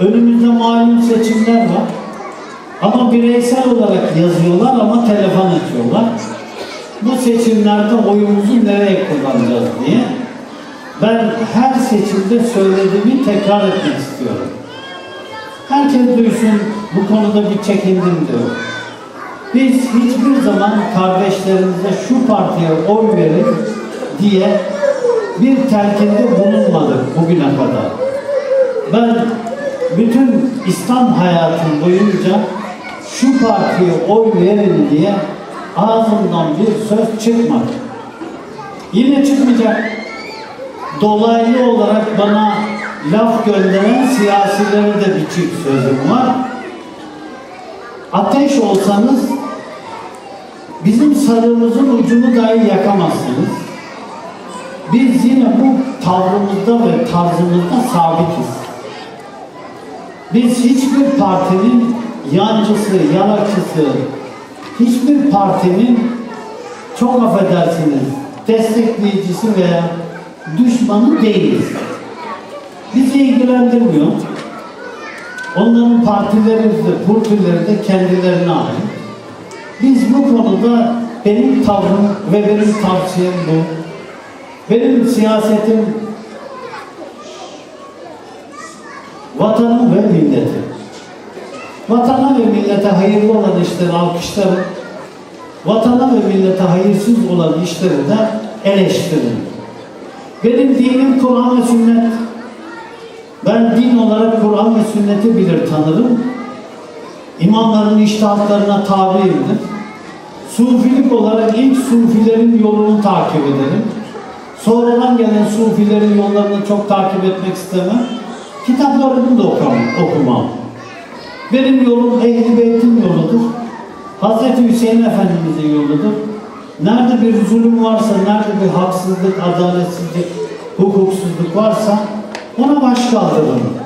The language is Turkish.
Önümüzde malum seçimler var. Ama bireysel olarak yazıyorlar ama telefon açıyorlar. Bu seçimlerde oyumuzu nereye kullanacağız diye. Ben her seçimde söylediğimi tekrar etmek istiyorum. Herkes duysun bu konuda bir çekindim diyor. Biz hiçbir zaman kardeşlerimize şu partiye oy verin diye bir telkinde bulunmadık bugüne kadar. Ben bütün İslam hayatım boyunca şu partiye oy verin diye ağzımdan bir söz çıkmadı. Yine çıkmayacak. Dolaylı olarak bana laf gönderen siyasilere de bir çift sözüm var. Ateş olsanız bizim sarığımızın ucunu dahi yakamazsınız. Biz yine bu tavrımızda ve tarzımızda sabitiz. Biz hiçbir partinin yancısı, yanakçısı, hiçbir partinin çok affedersiniz destekleyicisi veya düşmanı değiliz. Bizi ilgilendirmiyor. Onların partileri de, purtüleri de kendilerine ait. Biz bu konuda benim tavrım ve benim tavsiyem bu. Benim siyasetim vatanı ve milleti. Vatana ve millete hayırlı olan işleri alkışlarım. Vatana ve millete hayırsız olan işleri de eleştiririm. Benim dinim Kur'an ve sünnet. Ben din olarak Kur'an ve sünneti bilir tanırım. İmamların iştahatlarına tabiyimdir. Sufilik olarak ilk sufilerin yolunu takip ederim. Sonradan gelen sufilerin yollarını çok takip etmek istemem. Kitaplarını da okumam. okumam. Benim yolum Ehl-i Beyt'in yoludur. Hazreti Hüseyin Efendimiz'in yoludur. Nerede bir zulüm varsa, nerede bir haksızlık, adaletsizlik, hukuksuzluk varsa ona baş kaldırırım.